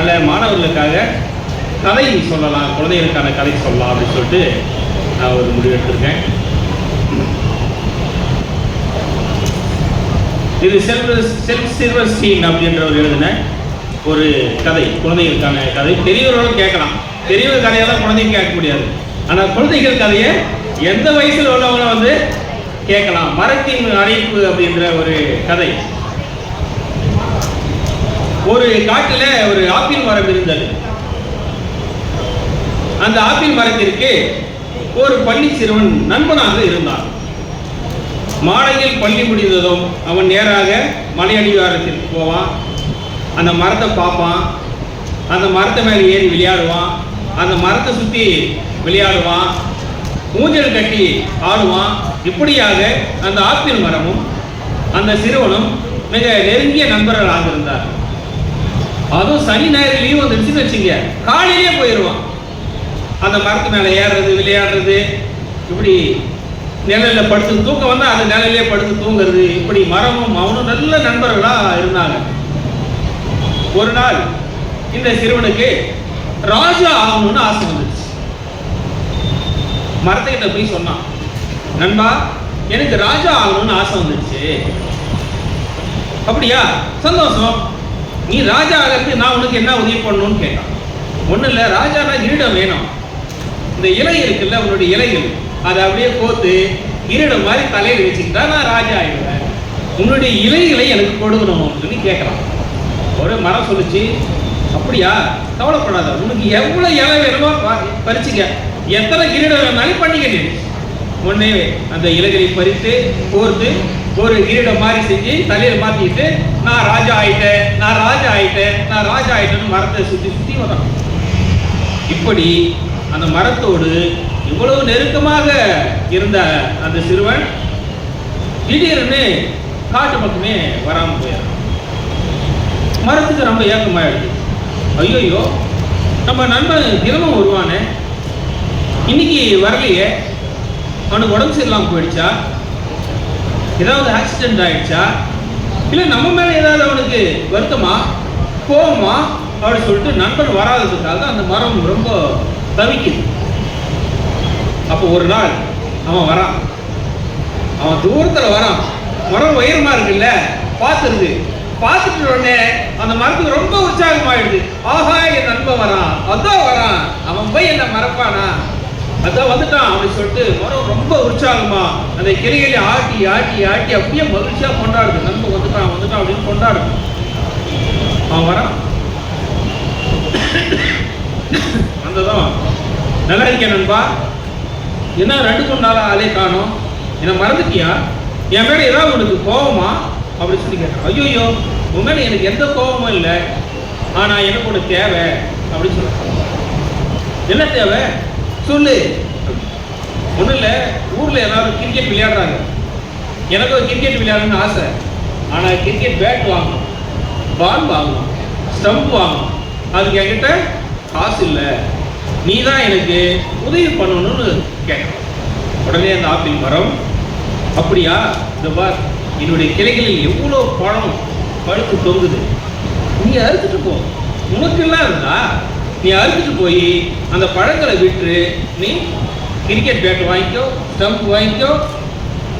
அதனால் மாணவர்களுக்காக கதை சொல்லலாம் குழந்தைகளுக்கான கதை சொல்லலாம் அப்படின்னு சொல்லிட்டு நான் ஒரு முடிவு எடுத்திருக்கேன். இது செல்வர் செல்ஃப் சில்வர் ஸ்டீன் அப்படின்றவர் எழுதின ஒரு கதை குழந்தைகளுக்கான கதை. பெரியவர்களும் கேட்கலாம். பெரியவர் கதையெல்லாம் குழந்தைங்க கேட்க முடியாது. ஆனால் குழந்தைகள் கதையை எந்த வயசில் உள்ளவங்களும் வந்து கேட்கலாம். மரத்தின் அழைப்பு அப்படின்ற ஒரு கதை. ஒரு காட்டில் ஒரு ஆப்பிள் மரம் இருந்தது. அந்த ஆப்பிள் மரத்திற்கு ஒரு பள்ளி சிறுவன் நண்பனாக இருந்தான். மாலையில் பள்ளி முடிந்ததும் அவன் நேராக மலையடிவாரத்திற்கு போவான். அந்த மரத்தை பார்ப்பான். அந்த மரத்தை மேலே ஏறி விளையாடுவான். அந்த மரத்தை சுற்றி விளையாடுவான். ஊஞ்சல் கட்டி ஆடுவான். இப்படியாக அந்த ஆப்பிள் மரமும் அந்த சிறுவனும் மிக நெருங்கிய நண்பர்களாக இருந்தார் அதுவும் சனி ஞாயிறு லீவ் வந்துருச்சுன்னு வச்சுங்க காலையிலேயே போயிடுவான் அந்த மரத்து மேலே ஏறுறது விளையாடுறது இப்படி நிழலில் படுத்து தூக்கம் வந்தால் அந்த நிழலே படுத்து தூங்குறது இப்படி மரமும் அவனும் நல்ல நண்பர்களாக இருந்தாங்க. ஒரு நாள் இந்த சிறுவனுக்கு ராஜா ஆகணும்னு ஆசை வந்துச்சு மரத்துக்கிட்ட போய் சொன்னான் நண்பா எனக்கு ராஜா ஆகணும்னு ஆசை வந்துருச்சு. அப்படியா? சந்தோஷம். நீ ராஜா ஆகிறதுக்கு நான் உனக்கு என்ன உதவி பண்ணணும்னு கேட்டான். ஒன்றும் இல்லை ராஜானா கிரீடம் வேணும். இந்த இலை இருக்குல்ல உன்னுடைய இலைகள் அதை அப்படியே கோத்து கிரீடம் மாதிரி தலையில் வச்சுக்கிட்டா நான் ராஜா ஆயிடுவேன். உன்னுடைய இலைகளை எனக்கு கொடுக்கணும் சொல்லி கேட்குறான் ஒரு மரம் சொல்லிச்சு அப்படியா? கவலைப்படாத உனக்கு எவ்வளோ இலை வேணுமோ பா- பறிச்சுக்க. எத்தனை கிரீடம் வேணாலும் பண்ணிக்க நீ. உடனே அந்த இலைகளை பறித்து கோர்த்து ஒரு கிரீடம் மாதிரி செஞ்சு தலையில் மாற்றிக்கிட்டு நான் ராஜா ஆயிட்டேன் நான் ராஜா ஆயிட்டேன் நான் ராஜா ஆயிட்டேன்னு மரத்தை சுற்றி சுற்றி வரணும் இப்படி அந்த மரத்தோடு இவ்வளவு நெருக்கமாக இருந்த அந்த சிறுவன் திடீர்னு காட்டு பக்கமே வராமல் போயிடும் மரத்துக்கு ரொம்ப ஏக்கமாயிடுது ஐயோயோ நம்ம நண்பன் தினமும் வருவானே? இன்னைக்கு வரலையே? அவனுக்கு உடம்பு சரியில்லாமல் போயிடுச்சா? ஏதாவது ஆக்சிடென்ட் ஆயிடுச்சா? இல்லை நம்ம மேலே ஏதாவது அவனுக்கு வருத்தமா கோவமா அப்படின்னு சொல்லிட்டு நண்பன் வராததுக்காக அந்த மரம் ரொம்ப தவிக்குது. அப்போ ஒரு நாள் அவன் வரான். அவன் தூரத்தில் வரான். மரம் உயரமாக இருக்குல்ல பார்த்துருது பார்த்துட்டு உடனே அந்த மரத்துக்கு ரொம்ப உற்சாகமாயிடுது. ஆஹா என் நண்பன் வரான் அதான் வரான் அவன் போய் என்ன மறப்பானா அதான் வந்துட்டான் அப்படின்னு சொல்லிட்டு மரம் ரொம்ப உற்சாகமா அந்த கிளைகளை ஆட்டி ஆட்டி ஆட்டி அப்படியே மகிழ்ச்சியா கொண்டாடுது. நம்ம வந்துட்டான் வந்துட்டான் அப்படின்னு கொண்டாடுது. அவன் வரான். வந்ததும் நல்லா இருக்கேன் நண்பா. என்ன ரெண்டு மூணு நாளா ஆளே காணும். என்ன மறந்துட்டியா? என் மேல ஏதாவது உனக்கு கோவமா? அப்படின்னு சொல்லி கேட்டான். ஐயோ உன் மேல எனக்கு எந்த கோபமும் இல்லை. ஆனா எனக்கு ஒன்று தேவை அப்படின்னு சொல்ல என்ன தேவை? சொல்லு. ஒன்றும் இல்லை ஊரில் எல்லாரும் கிரிக்கெட் விளையாடுறாங்க. எனக்கு ஒரு கிரிக்கெட் விளையாடணும்னு ஆசை. ஆனால் கிரிக்கெட் பேட் வாங்கணும். பால் வாங்கணும். ஸ்டம்ப் வாங்கணும். அதுக்கு என்கிட்ட காசு இல்லை. நீ தான் எனக்கு உதவி பண்ணணும்னு கேட்கணும். உடனே அந்த ஆப்பிள் மரம். அப்படியா? இந்த பார் என்னுடைய கிளைகளில் எவ்வளோ பழம் பழுத்து தொங்குது? நீ அறுத்துட்டு போ. உனக்கெல்லாம் இருந்தா நீ அறுத்துட்டு போய் அந்த பழங்களை விட்டு நீ கிரிக்கெட் பேட் வாங்கிக்கோ ஸ்டம்ப் வாங்கிக்கோ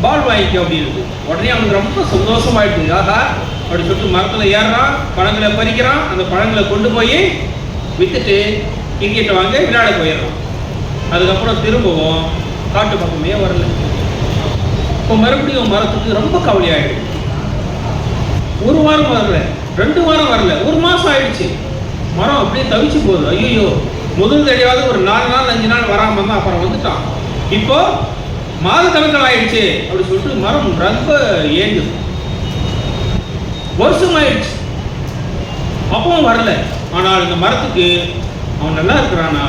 பால் வாங்கிக்கோ அப்படின்னு உடனே அவனுக்கு ரொம்ப சந்தோஷமாயிடுது. ஆகா அப்படி சொல்லிட்டு மரத்தில் ஏறுறான் பழங்களை பறிக்கிறான் அந்த பழங்களை கொண்டு போய் விற்றுட்டு கிரிக்கெட்டை வாங்க விளையாட போயிடுறான். அதுக்கப்புறம் திரும்பவும் காட்டு பக்கமே வரல. இப்போ மறுபடியும் மரத்துக்கு ரொம்ப கவலையாயிடுது. ஒரு வாரம் வரல ரெண்டு வாரம் வரல ஒரு மாதம் ஆயிடுச்சு. மரம் அப்படியே தவிச்சு போகுது. ஐயோ முதல் தடையாவது ஒரு நாலு நாள் அஞ்சு நாள் வராம இருந்தால் அப்புறம் வந்துட்டான். இப்போ மாத கணக்கில் ஆயிடுச்சு அப்படி சொல்லிட்டு மரம் ரொம்ப ஏங்குது. வருஷம் ஆயிடுச்சு. அப்பவும் வரல. ஆனால் இந்த மரத்துக்கு அவன் நல்லா இருக்கிறானா?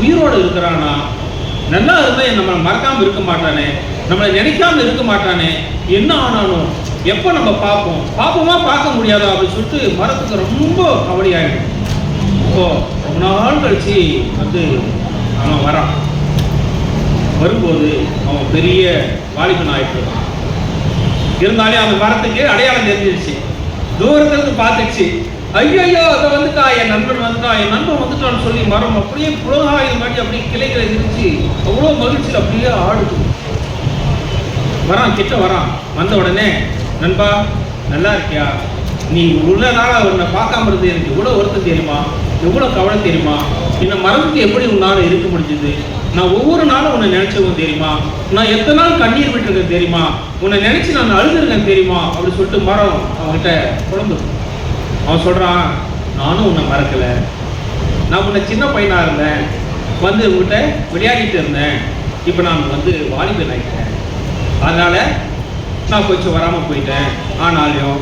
உயிரோடு இருக்கிறானா? நல்லா இருந்தால் நம்மளை மறக்காமல் இருக்க மாட்டானே? நம்மளை நினைக்காம இருக்க மாட்டானே? என்ன ஆனாலும் எப்போ நம்ம பார்ப்போம்? பார்ப்போமா பார்க்க முடியாதா அப்படின்னு சொல்லிட்டு மரத்துக்கு ரொம்ப கவலையாகிடும் இப்போது ரொம்ப நாள் கழிச்சு வந்து அவன் வரான். வரும்போது அவன் பெரிய வாலிபன் ஆகிட்டு இருக்கான். இருந்தாலும் அந்த வரத்துக்கு அடையாளம் தெரிஞ்சிருச்சு. தூரத்துலேருந்து பார்த்துச்சு. ஐயோ அதை வந்துட்டா என் நண்பன் வந்துட்டான் என் நண்பன் வந்துட்டான்னு சொல்லி மரம் அப்படியே புலகாயுது மாட்டி அப்படியே கிளைகளை இருந்துச்சு அவ்வளோ மகிழ்ச்சியில் அப்படியே ஆடுது. வரான் கிட்ட வரான். வந்த உடனே நண்பா நல்லா இருக்கியா? நீ உள்ள நாளாக உன்னை பார்க்காம இருந்து எனக்கு இவ்வளோ வருத்தம் தெரியுமா? எவ்வளோ கவலை தெரியுமா? என்னை மறந்துட்டு எப்படி உன்னால் இருக்க முடிஞ்சது? நான் ஒவ்வொரு நாளும் உன்னை நினச்சவன் தெரியுமா? நான் எத்தனை நாள் கண்ணீர் விட்டுருக்கேன் தெரியுமா? உன்னை நினச்சி நான் அழுதுருக்கேன் தெரியுமா? அப்படின்னு சொல்லிட்டு மரம் அவன்கிட்ட குழம்பு அவன் சொல்கிறான் நானும் உன்னை மறக்கலை. நான் உன்னை சின்ன பையனாக இருந்தேன். வந்து உங்கள்கிட்ட விளையாடிட்டு இருந்தேன். இப்போ நான் வந்து வாலிபன் ஆகிட்டேன் அதனால் நான் கொஞ்சம் வராமல் போயிட்டேன். ஆனாலும்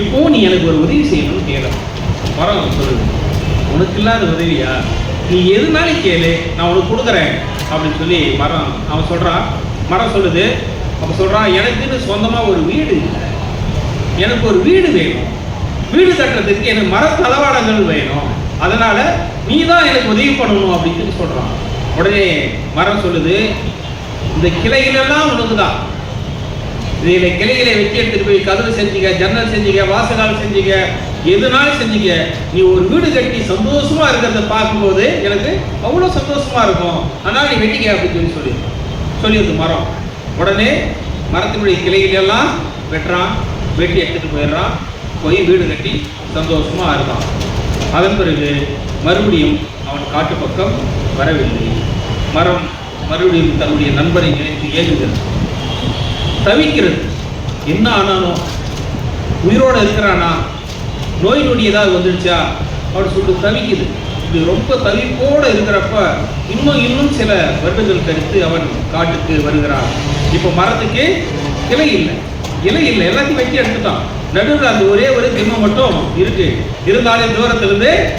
இப்போவும் நீ எனக்கு ஒரு உதவி செய்யணும்னு கேட்கலாம் மரம் சொல்லுங்கள் உனக்கு இல்லாத உதவியா? நீ எதுனாலும் கேளு நான் உனக்கு கொடுக்குறேன் அப்படின்னு சொல்லி மரம் அவன் சொல்கிறான் மரம் சொல்லுது. அப்போ சொல்கிறான் எனக்குன்னு சொந்தமாக ஒரு வீடு இல்லை. எனக்கு ஒரு வீடு வேணும். வீடு கட்டுறதுக்கு எனக்கு மர தளவாடங்கள் வேணும். அதனால் நீ தான் எனக்கு உதவி பண்ணணும் அப்படின்னு சொல்கிறான் உடனே மரம் சொல்லுது இந்த கிளைகளெல்லாம் உனக்கு தான் இதில் கிளைகளை வெட்டி எடுத்துகிட்டு போய் கதவு செஞ்சுக்க ஜன்னல் செஞ்சுக்க வாசகால் செஞ்சுக்க எதுனாலும் செஞ்சுக்க. நீ ஒரு வீடு கட்டி சந்தோஷமா இருக்கிறத பார்க்கும்போது எனக்கு அவ்வளோ சந்தோஷமா இருக்கும். அதனால நீ வெட்டிக்க அப்படின்னு சொல்லி சொல்லி சொல்லியிருக்கு மரம். உடனே மரத்தினுடைய கிளைகளெல்லாம் வெட்டுறான். வெட்டி எடுத்துட்டு போயிடுறான். போய் வீடு கட்டி சந்தோஷமா இருக்கான். அதன் பிறகு மறுபடியும் அவன் காட்டு பக்கம் வரவில்லை. மரம் மறுபடியும் தன்னுடைய நண்பரை நினைத்து ஏங்குகிறது. தவிக்கிறது. என்ன ஆனானோ உயிரோடு இருக்கிறானா? நோய் நொடி ஏதாவது வந்துடுச்சா? அப்படின்னு சொல்லிட்டு தவிக்குது. இது ரொம்ப தவிப்போடு இருக்கிறப்ப இன்னும் இன்னும் சில வருடங்கள் கழித்து அவன் காட்டுக்கு வருகிறான். இப்போ மரத்துக்கு இலை இல்லை. இலை இல்லை. எல்லாத்தையும் வெட்டி எடுத்துட்டான். நடுவில் அந்த ஒரே ஒரு திம்மம் மட்டும் இருக்கு. இருந்தாலும் தூரத்திலிருந்து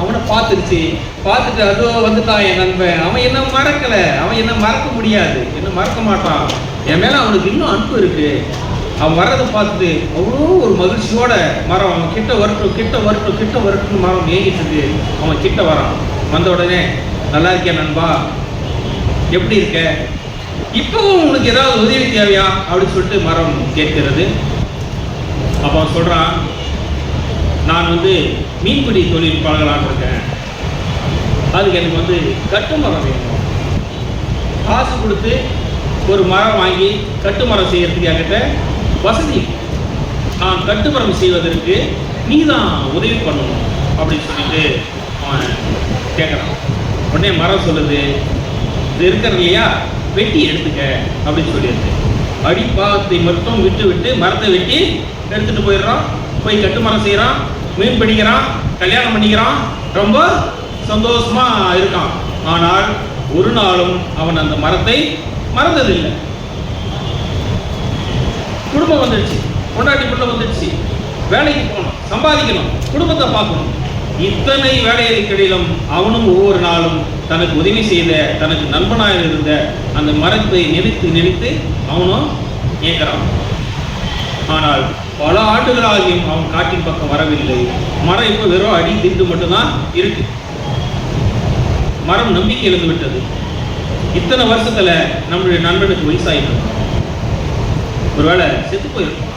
அவனை பார்த்துருச்சு. பார்த்துட்டு அதோ வந்துட்டான் என் நண்பன். அவன் என்ன மறக்கலை. அவன் என்ன மறக்க முடியாது. என்ன மறக்க மாட்டான். என் மேலே அவனுக்கு இன்னும் அன்பு இருக்குது அவன் வர்றதை பார்த்துட்டு அவ்வளோ ஒரு மகிழ்ச்சியோட மரம் அவன் கிட்ட வரட்டும் கிட்ட வரட்டும் கிட்ட வரட்டும் மரம் ஏங்கிட்டு அவன் கிட்ட வரான். வந்த உடனே நல்லா இருக்கியா நண்பா? எப்படி இருக்க? இப்பவும் உனக்கு ஏதாவது உதவி தேவையா? அப்படின்னு சொல்லிட்டு மரம் கேட்கிறது. அப்போ அவன் சொல்கிறான் நான் வந்து மீன்பிடி தொழில் பழகலான்னு இருக்கேன். அதுக்கு எனக்கு வந்து கட்டுமரம் வேணும். காசு கொடுத்து ஒரு மரம் வாங்கி கட்டுமரம் செய்யறதுக்கு என்கிட்ட வசதி. நான் கட்டுமரம் செய்வதற்கு நீ தான் உதவி பண்ணணும் அப்படின்னு சொல்லிட்டு அவன் கேட்குறான் உடனே மரம் சொல்லுது இது இருக்கிறது இல்லையா? வெட்டி எடுத்துக்க அப்படின்னு சொல்லிடுது. அடிப்பாகத்தை மட்டும் விட்டு விட்டு மரத்தை வெட்டி எடுத்துகிட்டு போயிடுறான். போய் கட்டுமரம் செய்கிறான் மீன் பிடிக்கிறான் கல்யாணம் பண்ணிக்கிறான். ரொம்ப சந்தோஷமாக இருக்கான். ஆனால் ஒரு நாளும் அவன் அந்த மரத்தை மறந்ததில்லை. குடும்பம் வந்துடுச்சு கொண்டாட்டி பிள்ளை வந்துடுச்சு வேலைக்கு போகணும் சம்பாதிக்கணும் குடும்பத்தை பார்க்கணும். இத்தனை வேலைகளுக்கிடையிலும் அவனும் ஒவ்வொரு நாளும் தனக்கு உதவி செய்த தனக்கு நண்பனாக இருந்த அந்த மரத்தை நினைத்து நினைத்து அவனும் ஏற்கிறான் ஆனால் பல ஆண்டுகளாகியும் அவன் காட்டின் பக்கம் வரவில்லை. மரம் இப்போ வெறும் அடி திண்டு மட்டும்தான் இருக்கு. மரம் நம்பிக்கை இழந்து விட்டது. இத்தனை வருஷத்துல நம்மளுடைய நண்பனுக்கு வயசாயிட்டு ஒருவேளை செத்து போயிருப்பான்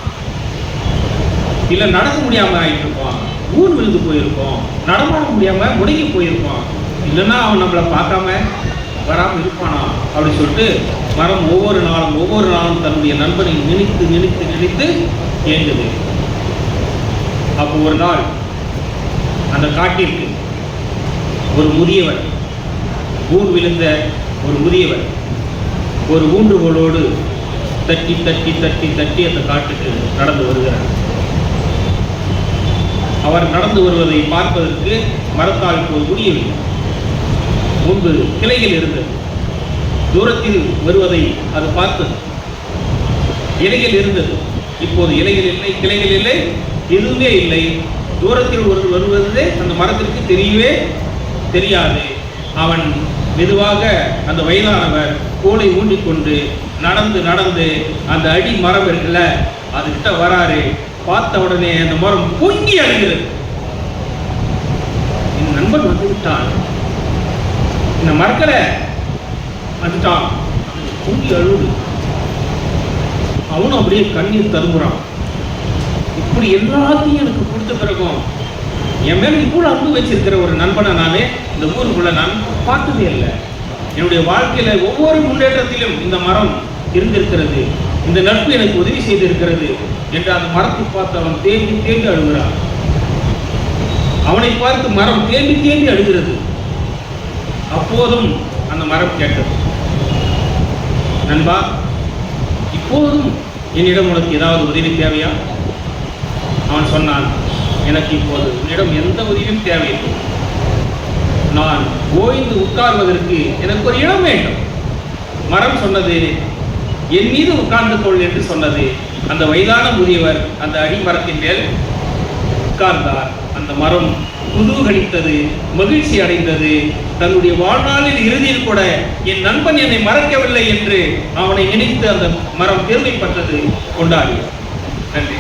இல்லை நடக்க முடியாமல் ஆயிட்டு இருப்பான் ஊர் விழுந்து போயிருப்போம். நடமாட முடியாமல் முடங்கி போயிருப்பான் இல்லைன்னா அவன் நம்மளை பார்க்காம வராமல் இருப்பானா? அப்படின்னு சொல்லிட்டு மரம் ஒவ்வொரு நாளும் ஒவ்வொரு நாளும் தன்னுடைய நண்பனை நினைத்து நினைத்து நினைத்து ஏங்குது. அப்போ ஒரு நாள் அந்த காட்டிற்கு ஒரு முதியவர் ஊர் விழுந்த ஒரு முதியவர் ஒரு ஊன்றுகோலோடு தட்டி தட்டி தட்டி தட்டி அந்த காட்டுக்கு நடந்து வருகிறார். அவர் நடந்து வருவதை பார்ப்பதற்கு மரத்தால் ஒரு முடியவில்லை. முன்பு கிளைகள் இருந்தது. தூரத்தில் வருவதை அது பார்த்தது. இலைகள் இருந்தது. இப்போது இலைகள் இல்லை கிளைகள் இல்லை எதுவுமே இல்லை. தூரத்தில் ஒரு வருவது அந்த மரத்திற்கு தெரியவே தெரியாது. அவன் மெதுவாக அந்த வயதானவர் கோலை ஊண்டிக்கொண்டு நடந்து நடந்து அந்த அடி மரம் இருக்குல்ல அதுகிட்ட வராரு. பார்த்த உடனே அந்த மரம் பொங்கி அழுகிறது. என் நண்பன் வந்து விட்டான். இந்த மரக்கலை வந்துட்டான். பொங்கி அழுது. அவனும் அப்படியே கண்ணீர் தரும்புறான் இப்படி எல்லாத்தையும் எனக்கு கொடுத்த பிறகும் என் மேல இவ்வளவு அன்பு வச்சிருக்கிற ஒரு நண்பனை நானே இந்த ஊருக்குள்ள நான் பார்த்ததே இல்லை. என்னுடைய வாழ்க்கையில ஒவ்வொரு முன்னேற்றத்திலும் இந்த மரம் இருந்திருக்கிறது. இந்த நட்பு எனக்கு உதவி செய்திருக்கிறது என்று அந்த மரத்தை பார்த்து அவன் தேம்பி தேம்பி அழுகிறான். அவனை பார்த்து மரம் தேம்பி தேம்பி அழுகிறது. அப்போதும் அந்த மரம் கேட்டது. நண்பா இப்போதும் என்னிடம் உனக்கு ஏதாவது உதவி தேவையா? அவன் சொன்னான் எனக்கு இப்போது உன்னிடம் எந்த உதவியும் தேவையில்லை. நான் ஓய்ந்து உட்கார்வதற்கு எனக்கு ஒரு இடம் வேண்டும். மரம் சொன்னது என் மீது உட்கார்ந்து கொள் என்று சொன்னது. அந்த வயதான முதியவர் அந்த அடிமரத்தின் மேல் உட்கார்ந்தார். அந்த மரம் குதூகலித்தது மகிழ்ச்சி அடைந்தது. தன்னுடைய வாழ்நாளில் இறுதியில் கூட என் நண்பன் என்னை மறக்கவில்லை என்று அவனை நினைத்து அந்த மரம் பெருமைப்பட்டது கொண்டாடியது. நன்றி.